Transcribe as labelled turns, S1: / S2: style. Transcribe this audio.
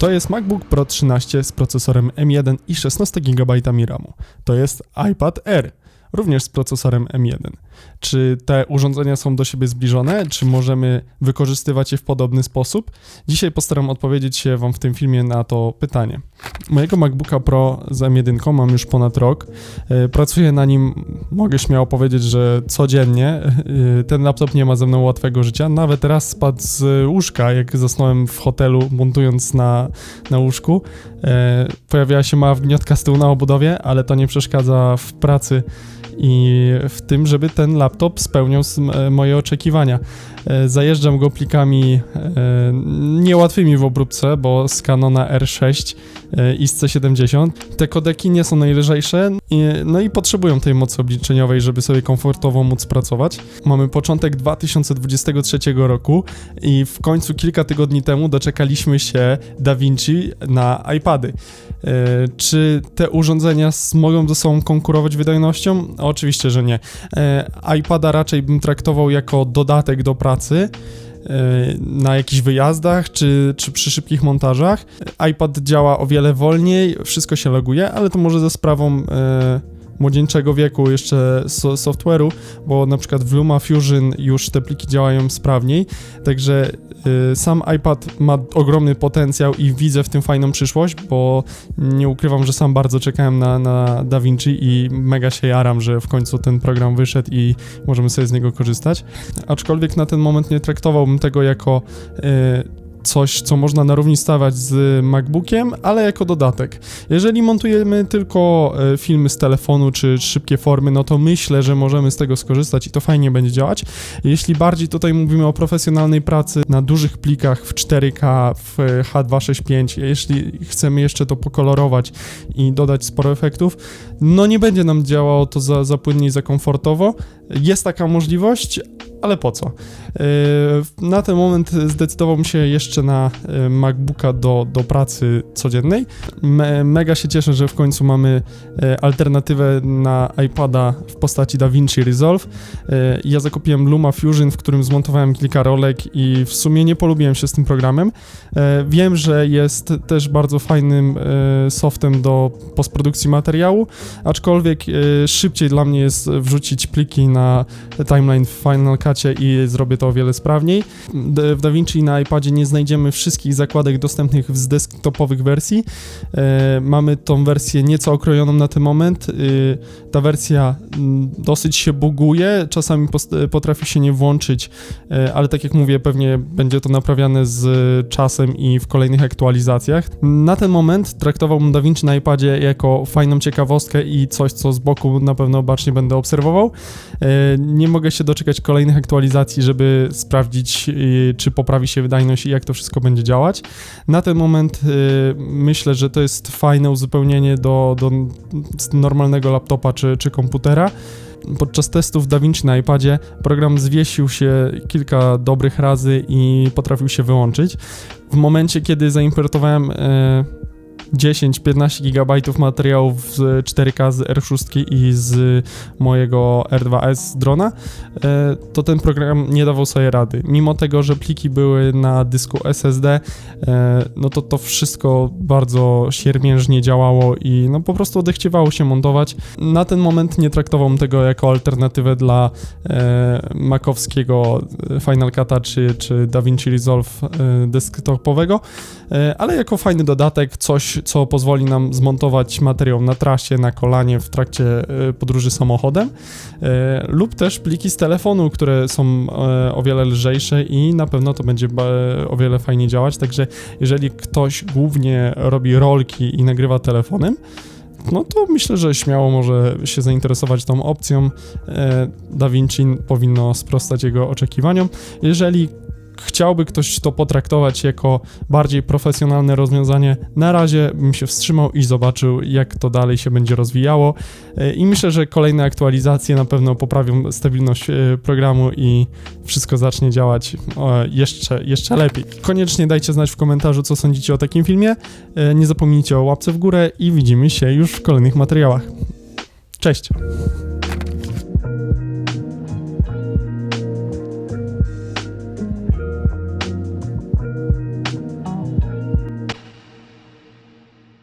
S1: To jest MacBook Pro 13 z procesorem M1 i 16 GB RAMu. To jest iPad Air, również z procesorem M1. Czy te urządzenia są do siebie zbliżone? Czy możemy wykorzystywać je w podobny sposób? Dzisiaj postaram odpowiedzieć się Wam w tym filmie na to pytanie. Mojego MacBooka Pro z M1 mam już ponad rok. E, Pracuję na nim, mogę śmiało powiedzieć, że codziennie. E, Ten laptop nie ma ze mną łatwego życia. Nawet raz spadł z łóżka, jak zasnąłem w hotelu, montując na, na łóżku. E, Pojawiła się mała wgniotka z tyłu na obudowie, ale to nie przeszkadza w pracy i w tym, żeby ten laptop spełniał m- moje oczekiwania. E, Zajeżdżam go plikami e, niełatwymi w obróbce, bo z Canona R6 e, i z C70. Te kodeki nie są najlżejsze, no i potrzebują tej mocy obliczeniowej, żeby sobie komfortowo móc pracować. Mamy początek 2023 roku i w końcu kilka tygodni temu doczekaliśmy się DaVinci na iPady. E, Czy te urządzenia mogą ze sobą konkurować wydajnością? Oczywiście, że nie. E, iPada raczej bym traktował jako dodatek do pracy e, na jakichś wyjazdach czy, czy przy szybkich montażach. iPad działa o wiele wolniej, wszystko się loguje, ale to może ze sprawą młodzieńczego wieku jeszcze so, software'u, bo na przykład w LumaFusion już te pliki działają sprawniej, także y, sam iPad ma ogromny potencjał i widzę w tym fajną przyszłość, bo nie ukrywam, że sam bardzo czekałem na, na DaVinci i mega się jaram, że w końcu ten program wyszedł i możemy sobie z niego korzystać. Aczkolwiek na ten moment nie traktowałbym tego jako y, coś, co można na równi stawać z MacBookiem, ale jako dodatek. Jeżeli montujemy tylko e, filmy z telefonu czy szybkie formy, no to myślę, że możemy z tego skorzystać i to fajnie będzie działać. Jeśli bardziej tutaj mówimy o profesjonalnej pracy na dużych plikach w 4K, w H265, jeśli chcemy jeszcze to pokolorować i dodać sporo efektów, no nie będzie nam działało to za, za płynnie i za komfortowo. Jest taka możliwość, ale po co? Yy, Na ten moment zdecydowałbym się jeszcze na yy, MacBooka do, do pracy codziennej. Me, mega się cieszę, że w końcu mamy yy, alternatywę na iPada w postaci DaVinci Resolve. Ja zakupiłem Luma Fusion, w którym zmontowałem kilka rolek i w sumie nie polubiłem się z tym programem. Wiem, że jest też bardzo fajnym softem do postprodukcji materiału, aczkolwiek szybciej dla mnie jest wrzucić pliki na timeline Final I zrobię to o wiele sprawniej. W DaVinci na iPadzie nie znajdziemy wszystkich zakładek dostępnych z desktopowych wersji. E, mamy tą wersję nieco okrojoną na ten moment. E, ta wersja mm, dosyć się buguje, czasami potrafi się nie włączyć, e, ale tak jak mówię, pewnie będzie to naprawiane z czasem i w kolejnych aktualizacjach. Na ten moment traktowałbym DaVinci na iPadzie jako fajną ciekawostkę i coś, co z boku na pewno bacznie będę obserwował. E, Nie mogę się doczekać kolejnych aktualizacji, żeby sprawdzić, y, czy poprawi się wydajność i jak to wszystko będzie działać. Na ten moment y, myślę, że to jest fajne uzupełnienie do, do normalnego laptopa czy, czy komputera. Podczas testów DaVinci na iPadzie program zwiesił się kilka dobrych razy i potrafił się wyłączyć. W momencie, kiedy zaimportowałem e, 10-15 GB materiałów z 4K z R6 i z mojego R2S z drona, e, to ten program nie dawał sobie rady. Mimo tego, że pliki były na dysku SSD, e, no to to wszystko bardzo siermiężnie działało i no po prostu odechciewało się montować. Na ten moment nie traktowałbym tego jako alternatywę dla e, makowskiego Final Cut'a czy, czy DaVinci Resolve desktopowego, ale jako fajny dodatek, coś, co pozwoli nam zmontować materiał na trasie, na kolanie w trakcie e, podróży samochodem, e, lub też pliki z telefonu, które są e, o wiele lżejsze i na pewno to będzie o wiele fajniej działać, także jeżeli ktoś głównie robi rolki i nagrywa telefonem, no to myślę, że śmiało może się zainteresować tą opcją. E, DaVinci powinno sprostać jego oczekiwaniom. Jeżeli chciałby ktoś to potraktować jako bardziej profesjonalne rozwiązanie, na razie bym się wstrzymał i zobaczył, jak to dalej się będzie rozwijało. E, I myślę, że kolejne aktualizacje na pewno poprawią stabilność e, programu i wszystko zacznie działać jeszcze, jeszcze lepiej. Koniecznie dajcie znać w komentarzu, co sądzicie o takim filmie. E, Nie zapomnijcie o łapce w górę i widzimy się już w kolejnych materiałach. Cześć!